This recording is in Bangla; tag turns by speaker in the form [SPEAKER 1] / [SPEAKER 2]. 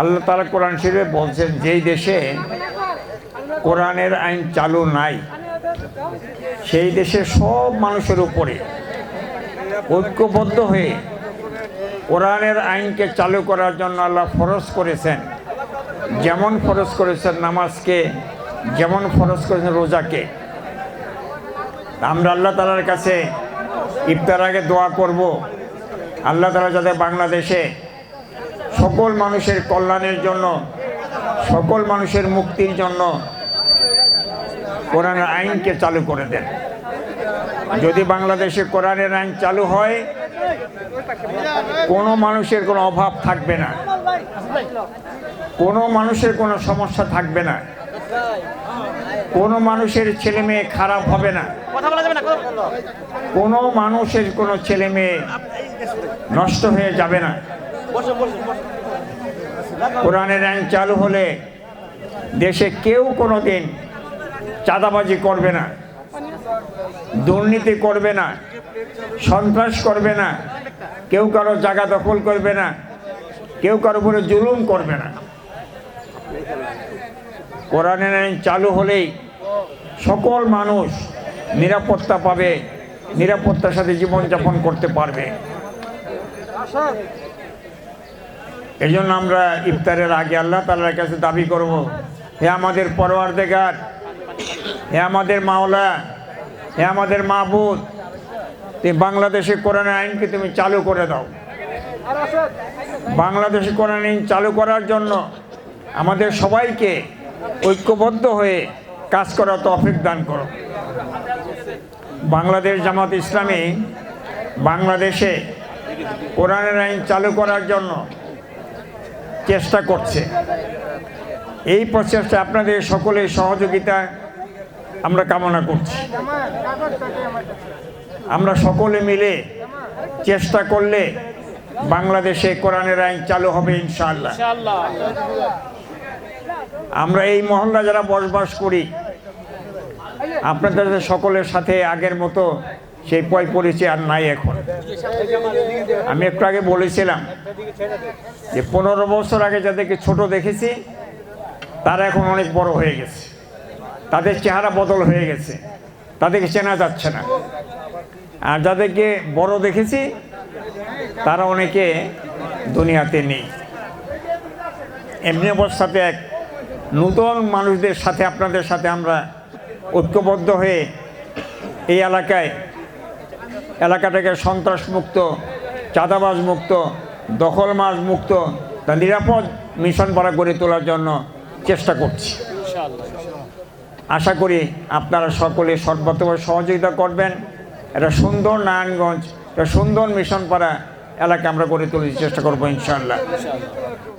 [SPEAKER 1] আল্লাহ তালা কোরআন শরীফে বলছেন, যেই দেশে কোরআনের আইন চালু নাই, সেই দেশে সব মানুষের উপরে ঐক্যবদ্ধ হয়ে কোরআনের আইনকে চালু করার জন্য আল্লাহ ফরজ করেছেন। যেমন ফরজ করেছেন নামাজকে, যেমন ফরজ করেছেন রোজাকে। আমরা আল্লাহ তালার কাছে ইফতার আগে দোয়া করব। আল্লাহ তালা যাতে বাংলাদেশে সকল মানুষের কল্যাণের জন্য সকল মানুষের মুক্তির জন্য কোরআনের আইনকে চালু করে দেন। যদি বাংলাদেশে কোরআনের আইন চালু হয় কোনো মানুষের কোনো অভাব থাকবে না। কোনো মানুষের কোনো সমস্যা থাকবে না। কোনো মানুষের ছেলে মেয়ে খারাপ হবে না। কোনো মানুষের কোনো ছেলে মেয়ে নষ্ট হয়ে যাবে না। কোরআনের আইন চালু হলে দেশে কেউ কোনো দিন চাঁদাবাজি করবে না, দুর্নীতি করবে না, সন্ত্রাস করবে না, কেউ কারও জায়গা দখল করবে না, কেউ কারও উপরে জুলুম করবে না। কোরআনের আইন চালু হলেই সকল মানুষ নিরাপত্তা পাবে, নিরাপত্তার সাথে জীবনযাপন করতে পারবে। এই জন্য আমরা ইফতারের আগে আল্লাহ তালার কাছে দাবি করব, হে আমাদের পরোয়ার দেগার হে আমাদের মাওলা, হে আমাদের মাহবুদ তুমি বাংলাদেশে কোরআন আইনকে তুমি চালু করে দাও। বাংলাদেশে কোরআন আইন চালু করার জন্য আমাদের সবাইকে ঐক্যবদ্ধ হয়ে কাজ করার তৌফিক দান করো। বাংলাদেশ জামাত ইসলামী বাংলাদেশে কোরআনের আইন চালু করার জন্য চেষ্টা করছে। এই প্রচেষ্টা আপনাদের সকলের সহযোগিতা আমরা কামনা করছি। আমরা সকলে মিলে চেষ্টা করলে বাংলাদেশে কোরআনের আইন চালু হবে ইনশাআল্লাহ। আমরা এই মহল্লা যারা বসবাস করি, আপনাদের সকলের সাথে আগের মতো সেই পয় পরিচয় আর নাই এখন। আমি একটু আগে বলেছিলাম যে পনেরো বছর আগে যাদেরকে ছোট দেখেছি, তারা এখন অনেক বড় হয়ে গেছে। তাদের চেহারা বদল হয়ে গেছে। তাদেরকে চেনা যাচ্ছে না। আর যাদেরকে বড় দেখেছি, তারা অনেকে দুনিয়াতে নেই। এমনি অবস্থাতে এক নূতন মানুষদের সাথে, আপনাদের সাথে আমরা ঐক্যবদ্ধ হয়ে এই এলাকায়, এলাকাটাকে সন্ত্রাস মুক্ত চাঁদাবাজ মুক্ত দখলমাজ মুক্ত তা নিরাপদ মিশন পাড়া গড়ে তোলার জন্য চেষ্টা করছি। আশা করি আপনারা সকলে সর্বতভাবে সহযোগিতা করবেন। এটা সুন্দর নারায়ণগঞ্জ একটা সুন্দর মিশন পাড়া এলাকা আমরা গড়ে তোলার চেষ্টা করব ইনশাল্লাহ
[SPEAKER 2] ইনশাআল্লাহ।